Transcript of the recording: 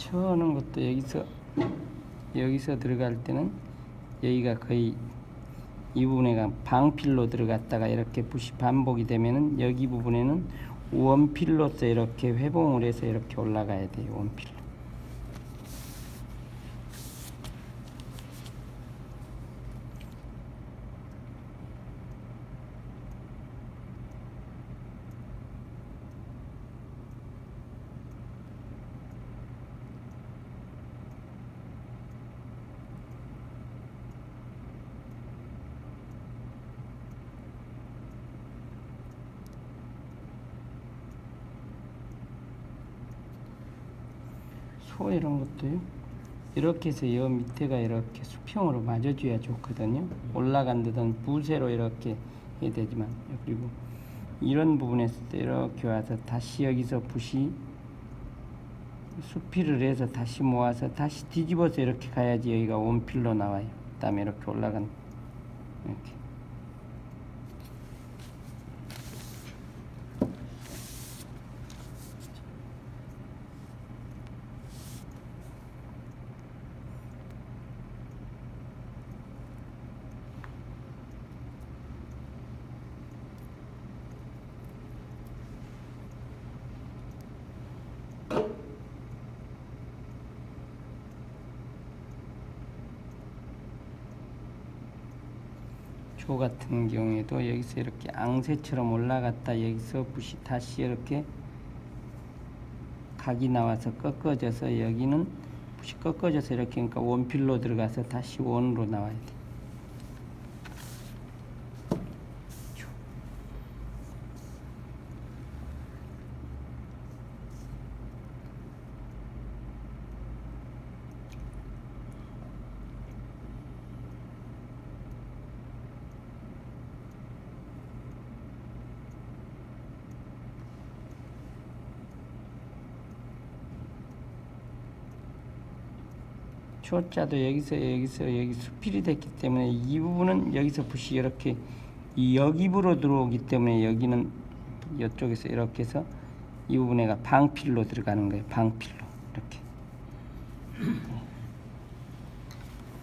쳐는 것도 여기서 여기서 들어갈 때는 여기가 거의 이 부분에가 방필로 들어갔다가 이렇게 붓이 반복이 되면은 여기 부분에는 원필로서 이렇게 회봉을 해서 이렇게 올라가야 돼요 원필로 소 이런 것도요? 이렇게 해서 여 밑에가 이렇게 수평으로 맞아줘야 좋거든요. 올라간 데는 부세로 이렇게 해야 되지만. 그리고 이런 부분에서 이렇게 와서 다시 여기서 붓이 수필을 해서 다시 모아서 다시 뒤집어서 이렇게 가야지 여기가 원필로 나와요. 그 다음에 이렇게 올라간 이렇게 조 같은 경우에도 여기서 이렇게 앙새처럼 올라갔다 여기서 붓이 다시 이렇게 각이 나와서 꺾어져서 여기는 붓이 꺾어져서 이렇게 그러니까 원필로 들어가서 다시 원으로 나와야 돼. 쇼자도 여기서 여기서 여기 수필이 됐기 때문에 이 부분은 여기서 붓이 이렇게 이 여기부로 들어오기 때문에 여기는 이쪽에서 이렇게 해서 이 부분에가 방필로 들어가는 거예요. 방필로 이렇게.